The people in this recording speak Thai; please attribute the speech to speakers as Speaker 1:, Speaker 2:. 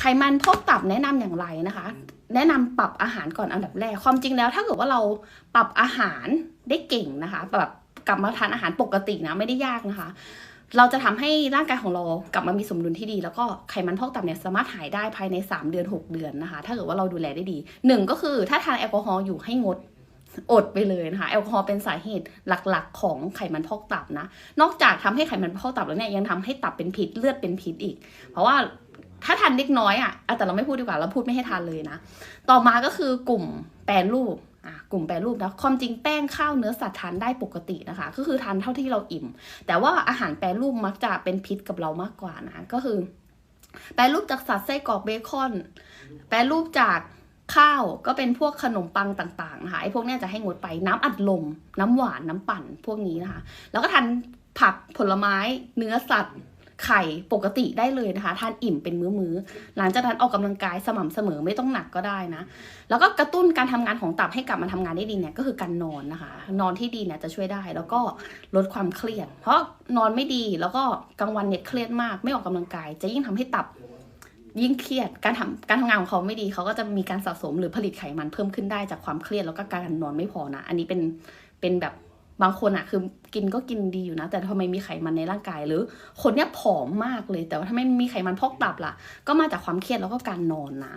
Speaker 1: ไขมันพอกตับแนะนำอย่างไรนะคะ แนะนำปรับอาหารก่อนอันดับแรก ความจริงแล้วถ้าเกิดว่าเราปรับอาหารได้เก่งนะคะแบบกลับมาทานอาหารปกตินะไม่ได้ยากนะคะ เราจะทำให้ร่างกายของเรากลับมามีสมดุลที่ดี แล้วก็ไขมันพอกตับเนี่ยสามารถหายได้ภายใน 3 เดือน 6 เดือนนะคะ ถ้าเกิดว่าเราดูแลได้ดีหนึ่งก็คือถ้าทานแอลกอฮอล์อยู่ให้งดอดไปเลยนะคะแอลกอฮอล์เป็นสาเหตุหลักๆ ของไขมันพอกตับนะ นอกจากทำให้ไขมันพอกตับแล้วเนี่ยยังทำให้ตับเป็นพิษเลือดเป็นพิษอีก เพราะว่า ถ้าทานเล็กน้อยอะอะแต่เราไม่พูดดีกว่าเราพูดไม่ให้ทานเลยนะ ต่อมาก็คือกลุ่มแปรรูปอะกลุ่มแปรรูปนะความจริงแป้งข้าวเนื้อสัตว์ทานได้ปกตินะคะ ก็คือทานเท่าที่เราอิ่ม แต่ว่าอาหารแปรรูปมักจะเป็นพิษกับเรามากกว่านะ ก็คือ แปรรูปจากสัตว์ไส้กรอกเบคอน แปรรูปจากข้าวก็เป็นพวกขนมปังต่างๆนะคะไอ้พวกนี้จะให้งดไปน้ำอัดลม น้ำหวานน้ำปั่นพวกนี้นะคะ แล้วก็ทานผักผลไม้ เนื้อสัตว์ ไข่ปกติได้เลยนะคะทานอิ่มเป็นมื้อๆ หลังจากนั้นออกกำลังกายสม่ำเสมอไม่ต้องหนักก็ได้นะ แล้วก็กระตุ้นการทำงานของตับให้กลับมาทำงานได้ดีเนี่ยก็คือการนอนนะคะ นอนที่ดีเนี่ยจะช่วยได้แล้วก็ลดความเครียด เพราะนอนไม่ดีแล้วก็กลางวันเนี่ยเครียดมาก ไม่ออกกำลังกาย จะยิ่งทำให้ตับยิ่งเครียดการทำการทำงานของเขาไม่ดีเขาก็จะมีการสะสมหรือผลิตไขมันเพิ่มขึ้นได้จากความเครียดแล้วก็การนอนไม่พอนะ อันนี้เป็นเป็นแบบ บางคนอะคือกินก็กินดีอยู่นะ แต่ทำไมมีไขมันในร่างกายหรือ คนเนี้ยผอมมากเลยแต่ว่าถ้าไม่มีไขมันพอกตับล่ะ ก็มาจากความเครียดแล้วก็การนอนนะ